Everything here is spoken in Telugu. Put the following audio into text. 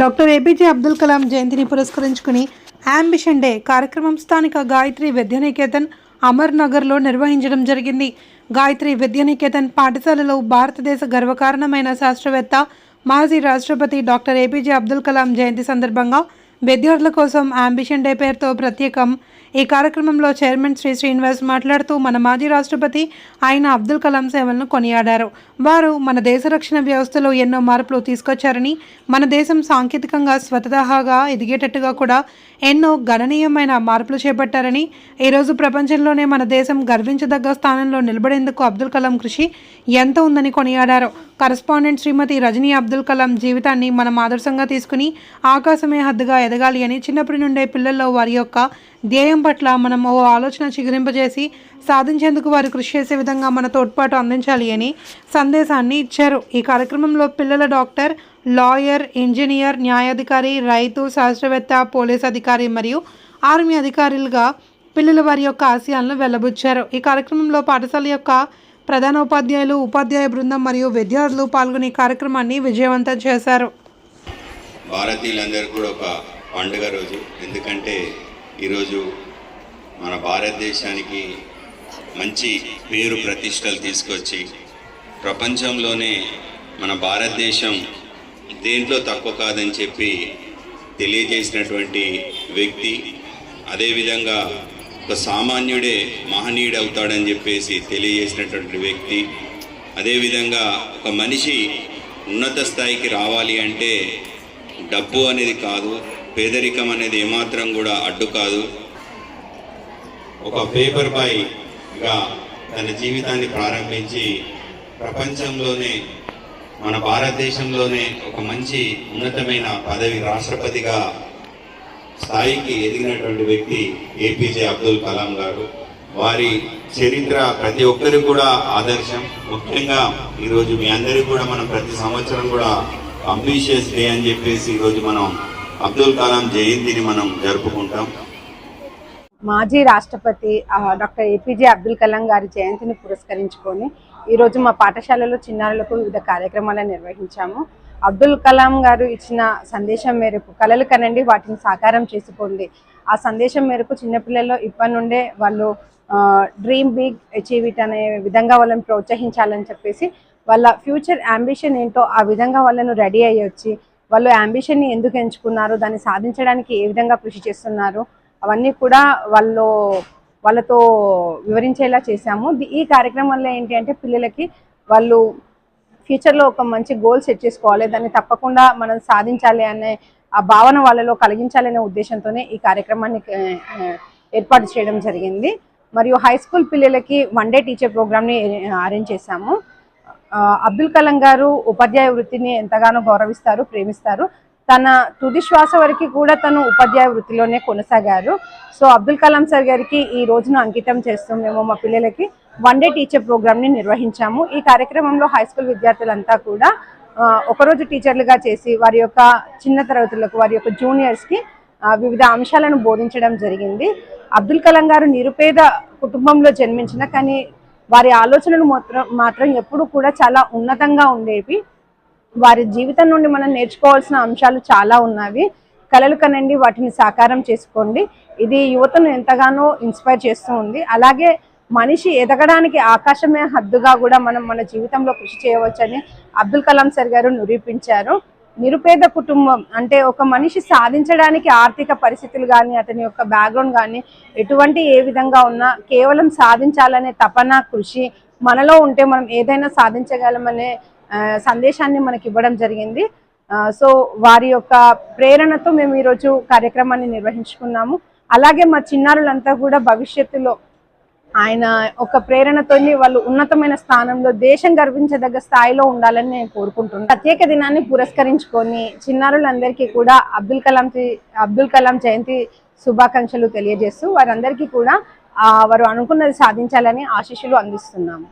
డాక్టర్ ఏపీజే అబ్దుల్ కలాం జయంతిని పురస్కరించుకుని అంబిషన్ డే కార్యక్రమం స్థానిక గాయత్రి విద్యానికేతన్ అమర్ నగర్లో నిర్వహించడం జరిగింది. గాయత్రి విద్యానికేతన్ పాఠశాలలో భారతదేశ గర్వకారణమైన శాస్త్రవేత్త మాజీ రాష్ట్రపతి డాక్టర్ ఏపీజే అబ్దుల్ కలాం జయంతి సందర్భంగా విద్యార్థుల కోసం అంబిషన్ డే పేరుతో ప్రత్యేకం. ఈ కార్యక్రమంలో చైర్మన్ శ్రీ శ్రీనివాస్ మాట్లాడుతూ మన మాజీ రాష్ట్రపతి ఆయన అబ్దుల్ కలాం సేవలను కొనియాడారు. వారు మన దేశ రక్షణ వ్యవస్థలో ఎన్నో మార్పులు తీసుకొచ్చారని మన దేశం సాంకేతికంగా స్వతహాగా ఎదిగేటట్టుగా కూడా ఎన్నో గణనీయమైన మార్పులు చేపట్టారని ఈరోజు ప్రపంచంలోనే మన దేశం గర్వించదగ్గ స్థానంలో నిలబడేందుకు అబ్దుల్ కలాం కృషి ఎంత ఉందని కొనియాడారు. కరస్పాండెంట్ శ్రీమతి రజనీ అబ్దుల్ కలాం జీవితాన్ని మనం ఆదర్శంగా తీసుకుని ఆకాశమే హద్దుగా ఎదగాలి అని చిన్నప్పటి నుండే పిల్లల్లో వారి యొక్క ధ్యేయం పట్ల మనం ఓ ఆలోచన చిగురింపజేసి సాధించేందుకు వారు కృషి చేసే విధంగా మన తోడ్పాటు అందించాలి అని సందేశాన్ని ఇచ్చారు. ఈ కార్యక్రమంలో పిల్లల డాక్టర్ లాయర్ ఇంజనీర్ న్యాయాధికారి రైతు శాస్త్రవేత్త పోలీస్ అధికారి మరియు ఆర్మీ అధికారులుగా పిల్లలు వారి యొక్క ఆశయాలను వెల్లబుచ్చారు. ఈ కార్యక్రమంలో పాఠశాల యొక్క ప్రధాన ఉపాధ్యాయులు ఉపాధ్యాయ బృందం మరియు విద్యార్థులు పాల్గొని కార్యక్రమాన్ని విజయవంతం చేశారు. భారతీయులందరూ కూడా ఒక పండుగ రోజు. ఎందుకంటే ఈరోజు మన భారతదేశానికి మంచి పేరు ప్రతిష్టలు తీసుకొచ్చి ప్రపంచంలోనే మన భారతదేశం దేంట్లో తక్కువ కాదని చెప్పి తెలియజేసినటువంటి వ్యక్తి అదేవిధంగా ఒక సామాన్యుడే మహనీయుడు అవుతాడని చెప్పేసి తెలియజేసినటువంటి వ్యక్తి అదేవిధంగా ఒక మనిషి ఉన్నత స్థాయికి రావాలి అంటే డబ్బు అనేది కాదు పేదరికం అనేది ఏమాత్రం కూడా అడ్డు కాదు. ఒక పేపర్ బాయ్గా తన జీవితాన్ని ప్రారంభించి ప్రపంచంలోనే మన భారతదేశంలోనే ఒక మంచి ఉన్నతమైన పదవి రాష్ట్రపతిగా స్థాయికి ఎదిగినటువంటి వ్యక్తి ఏపీజే అబ్దుల్ కలాం గారు. వారి చరిత్ర ప్రతి ఒక్కరికి కూడా ఆదర్శం. ముఖ్యంగా ఈరోజు మీ అందరికీ కూడా మనం ప్రతి సంవత్సరం కూడా అంబిషియస్ డే అని చెప్పేసి ఈరోజు మనం అబ్దుల్ కలాం జయంతిని మనం జరుపుకుంటాం. మాజీ రాష్ట్రపతి డాక్టర్ ఏపీజే అబ్దుల్ కలాం గారి జయంతిని పురస్కరించుకొని ఈరోజు మా పాఠశాలలో చిన్నారులకు వివిధ కార్యక్రమాలను నిర్వహించాము. అబ్దుల్ కలాం గారు ఇచ్చిన సందేశం మేరకు కళలు కనండి వాటిని సాకారం చేసుకోండి. ఆ సందేశం మేరకు చిన్నపిల్లల్లో ఇప్పటి నుండే వాళ్ళు డ్రీమ్ బిగ్ అచీవ్ ఇట్ అనే విధంగా వాళ్ళని ప్రోత్సహించాలని చెప్పేసి వాళ్ళ ఫ్యూచర్ అంబిషన్ ఏంటో ఆ విధంగా వాళ్ళను రెడీ అయ్యి వచ్చి వాళ్ళు అంబిషన్ని ఎందుకు ఎంచుకున్నారు దాన్ని సాధించడానికి ఏ విధంగా కృషి చేస్తున్నారు అవన్నీ కూడా వాళ్ళు వాళ్ళతో వివరించేలా చేశాము. ఈ కార్యక్రమం వల్ల ఏంటి అంటే పిల్లలకి వాళ్ళు ఫ్యూచర్లో ఒక మంచి గోల్ సెట్ చేసుకోవాలి దాన్ని తప్పకుండా మనం సాధించాలి అనే ఆ భావన వాళ్ళలో కలిగించాలనే ఉద్దేశంతోనే ఈ కార్యక్రమాన్ని ఏర్పాటు చేయడం జరిగింది. మరియు హై స్కూల్ పిల్లలకి వన్ డే టీచర్ ప్రోగ్రామ్ని అరేంజ్ చేశాము. అబ్దుల్ కలాం గారు ఉపాధ్యాయ వృత్తిని ఎంతగానో గౌరవిస్తారు ప్రేమిస్తారు. తన తుది శ్వాస వరకు కూడా తను ఉపాధ్యాయ వృత్తిలోనే కొనసాగారు. సో అబ్దుల్ కలాం సార్ గారికి ఈ రోజును అంకితం చేస్తూ మేము మా పిల్లలకి వన్ డే టీచర్ ప్రోగ్రామ్ని నిర్వహించాము. ఈ కార్యక్రమంలో హై స్కూల్ విద్యార్థులంతా కూడా ఒకరోజు టీచర్లుగా చేసి వారి యొక్క చిన్న తరగతులకు వారి యొక్క జూనియర్స్కి వివిధ అంశాలను బోధించడం జరిగింది. అబ్దుల్ కలాం గారు నిరుపేద కుటుంబంలో జన్మించిన కానీ వారి ఆలోచనలు మాత్రం మాత్రం ఎప్పుడు కూడా చాలా ఉన్నతంగా ఉండేవి. వారి జీవితం నుండి మనం నేర్చుకోవాల్సిన అంశాలు చాలా ఉన్నవి. కలలు కనండి వాటిని సాకారం చేసుకోండి. ఇది యువతను ఎంతగానో ఇన్స్పైర్ చేస్తూ ఉంది. అలాగే మనిషి ఎదగడానికి ఆకాశమే హద్దుగా కూడా మనం మన జీవితంలో కృషి చేయవచ్చని అబ్దుల్ కలాం సార్ గారు నిరూపించారు. నిరుపేద కుటుంబం అంటే ఒక మనిషి సాధించడానికి ఆర్థిక పరిస్థితులు కానీ అతని యొక్క బ్యాక్గ్రౌండ్ కానీ ఎటువంటి ఏ విధంగా ఉన్నా కేవలం సాధించాలనే తపన కృషి మనలో ఉంటే మనం ఏదైనా సాధించగలమనే సందేశాన్ని మనకి ఇవ్వడం జరిగింది. సో వారి యొక్క ప్రేరణతో మేము ఈరోజు కార్యక్రమాన్ని నిర్వహించుకున్నాము. అలాగే మా చిన్నారులంతా కూడా భవిష్యత్తులో ఆయన ఒక ప్రేరణతోని వాళ్ళు ఉన్నతమైన స్థానంలో దేశం గర్వించదగ్గ స్థాయిలో ఉండాలని నేను కోరుకుంటున్నాను ప్రత్యేక దినాన్ని పురస్కరించుకొని చిన్నారులందరికీ కూడా అబ్దుల్ కలాం అబ్దుల్ కలాం జయంతి శుభాకాంక్షలు తెలియజేస్తూ వారందరికీ కూడా వారు అనుకున్నది సాధించాలని ఆశీస్సులు అందిస్తున్నాము.